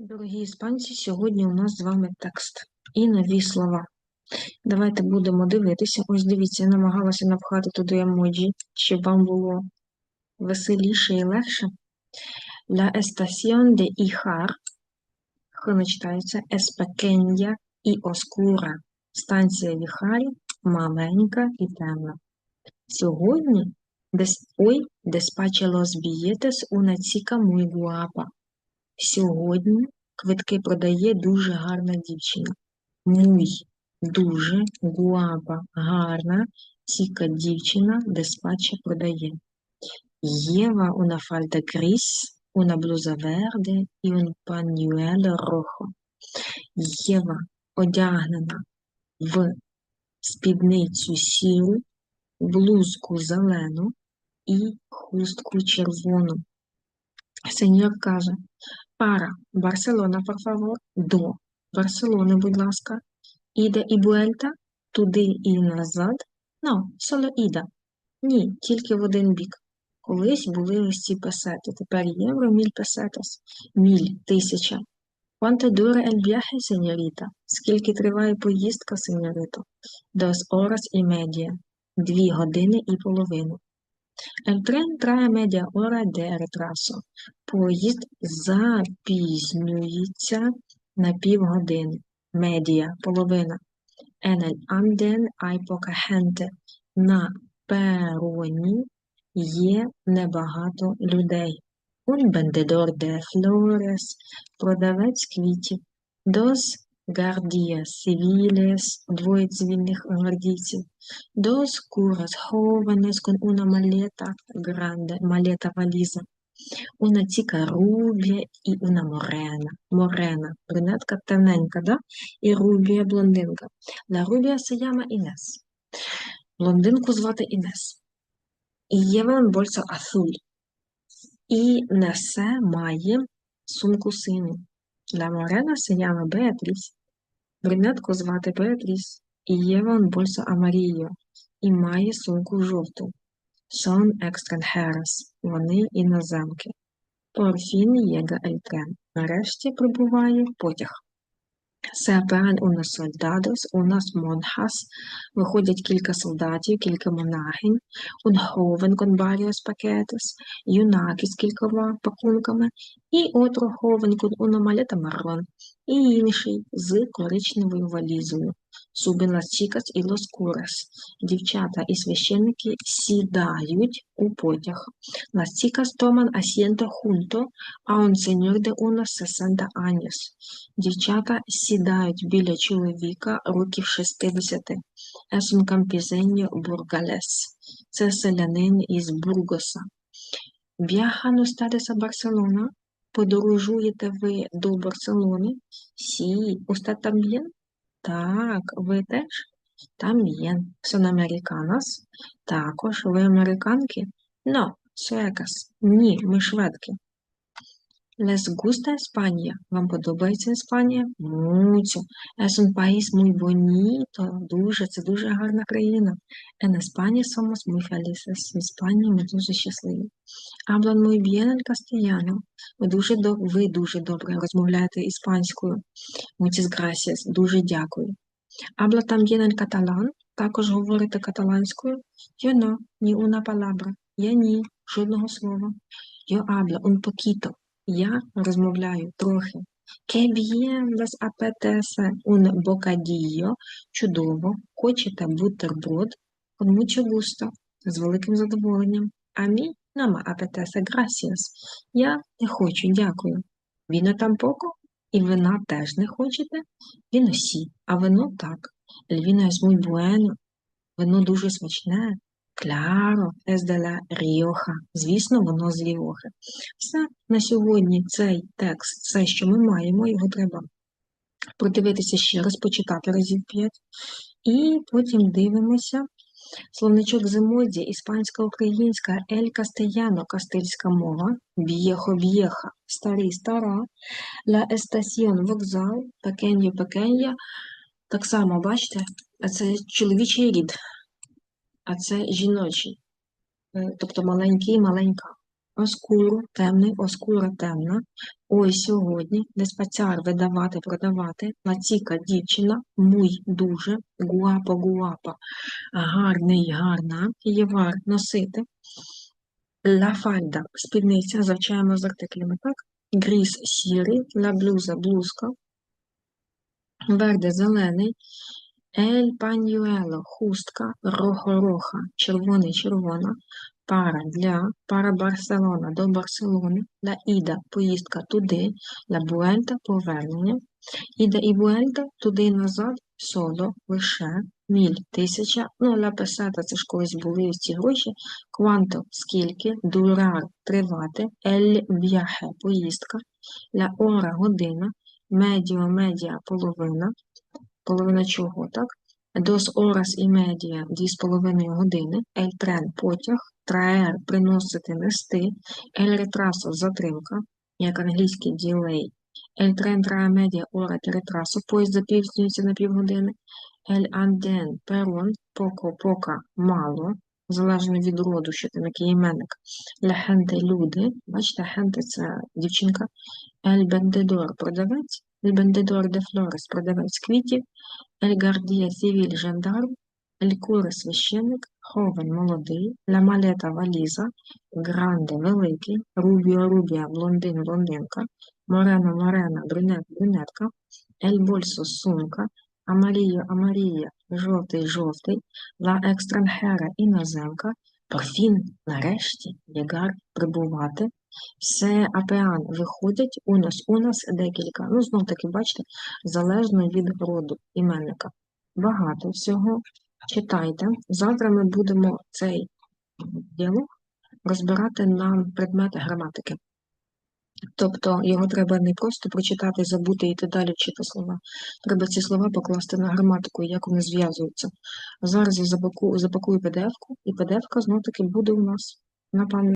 Дорогі іспанці, сьогодні у нас з вами текст і нові слова. Давайте будемо дивитися. Ось дивіться, я намагалася напхати туди емоджі, щоб вам було веселіше і легше. La estación de Ijar, х не читається, es pequeña oscura. Станція Віхарі маленька і темна. Сьогодні hoy despacha los billetes una chica muy guapa. Сьогодні квитки продає дуже гарна дівчина. Муй дуже гуапа, гарна, ціка дівчина, деспаче продає. Lleva una falda gris, una blusa verde y un pañuelo rojo. Єва одягнена в спідницю сіру, блузку зелену і хустку червону. Сеньор каже, Para Барселона, favor. До Барселони, будь ласка. Іде і буельта, туди і назад. No, solo іда. Ні, тільки в один бік. Колись були ось ці песети, тепер євро, міль песетос. Міль, тисяча. Quanto dura el viaje, señorita? Скільки триває поїздка, сеньорито? Dos horas y media. Дві години і половину. El tren trae media hora de. Поїзд запізнюється на півгодини. Медіа – половина. En el andén hay. На пероні є небагато людей. Un vendedor de flores – продавець квітів. Dos guardias civiles – двоє con una maleta grande, maleta валіза. Chica rubia і темненька, да? І rubia блондинка. Блондинку звати Інес. І lleva un bolso azul. І несе, має сумку синю. La morena se llama Beatriz. Брюнетку звати Беатріс, І є вон bolso amarillo. І має сумку жовту. Сон Екстрен Херес, Вони іноземки. Порфін Єга Ельтрен. Нарешті прибуває потяг. Se нас солдадос, у нас монхас, Виходять кілька солдатів, кілька монахинь. Un joven con юнаки з кількома пакунками. І con una maleta. І інший з коричневою валізою. Suben las chicas y los curas. Дівчата і священники сідають у потяг. Las chicas toman asiento junto a un señor de unos 60 años. Дівчата сідають біля чоловіка років 60. Es un campesino burgalés. Це селянин із Бургоса. Viajan ustedes a Barcelona? Подорожуєте ви до Барселони? Сі, usted también? Так, ви теж? там є. Сон americanas? Також. Ви американки? No, суекас. Ні, ми шведки. Les gusta España? Вам подобається Іспанія? Mucho. Es un país muy bonito. Дуже, це дуже гарна країна. En España somos muy felices. В Іспанії ми дуже щасливі. Hablan muy bien el castellano. Ви дуже, ви дуже добре розмовляєте іспанською. Muchas gracias. Дуже дякую. Habla también el catalán. Також говорите каталанською. Yo no, ni una palabra. Я ні, жодного слова. Yo hablo un poquito. Я розмовляю трохи. Que bien les apetece un bocadillo. Чудово. Хочете бутерброд? Con mucho gusto. З великим задоволенням. Mí no me apetece, gracias. Я не хочу, дякую. Віно tampoco? І вина теж не хочете? Віно сі, а вино так. El vino es muy bueno. Вино дуже смачне. Claro, es Rioja. Звісно, воно з Ріохи. Все, на сьогодні цей текст, все, що ми маємо, його треба продивитися ще раз, почитати разів п'ять. І потім дивимося. Словничок з емодзі, іспанська, українська, ель кастеяно, кастильська мова, б'єхо, б'єха, старий, стара, ла естасіон, вокзал, пекеньо, пекенья. Так само, бачите, це чоловічий рід, а це жіночий, Е, тобто маленький, маленька. оскуру, темний, оскура, темна. Ой, сьогодні, диспацяр, видавати, продавати, лаціка, дівчина, муй, дуже, гуапа, гуапа, гарний, гарна, євар, носити, ла фальда, спідниця, завчаємо з артиклями, так? Гріз, сірий, ла блуза, блузка, верде, зелений, ель паньюело, хустка, рохо-роха, червоний, червона, пара для, пара Барселона до Барселони, ла Іда, поїздка туди, ла Буельта, повернення, Іда і Буельта, туди назад, соло, лише, міль, тисяча, ну, ла песета, це ж колись були ці гроші, кванто, скільки, дурар, тривати, ель в'яхе, поїздка, ла ора, година, медіо, медіа, половина, половина чого, так? Dos horas і медіа – дві з половиною години, ель трен – потяг, траер – приносити, нести, ель ретрасо – затримка, як англійський ділей, трен трае медіа ора те ретрасо – поїзд запізнюється на півгодини, ель анден – перон, поко – пока – мало, залежно від роду, що там який іменник, ля хенте – люди, бачите, хенте – це дівчинка, ель бендедор – продавець, ель бендедор де флорес – продавець квітів, Ель Гардія цивіль жандарм, Ель Куре священник, Ховен молодий, Ла Малета валіза, Гранде великий, Рубіо Рубія блондин блондинка, Морено Морена брюнет брюнетка, Ель Больсо сумка, Амаріо Амарія жовтий жовтий, Ла Екстранхера іноземка, Парфін нарешті, Єгар прибувати, все апеан виходять, унос, унос декілька. Ну, знов таки, бачите, залежно від роду іменника. Багато всього. Читайте. Завтра ми будемо цей діалог розбирати на предмети граматики. Тобто його треба не просто прочитати, забути і йти далі вчити слова. Треба ці слова покласти на граматику, як вони зв'язуються. Зараз я запакую, запакую PDF-ку, і PDF-ка знов таки буде у нас на пам'ять.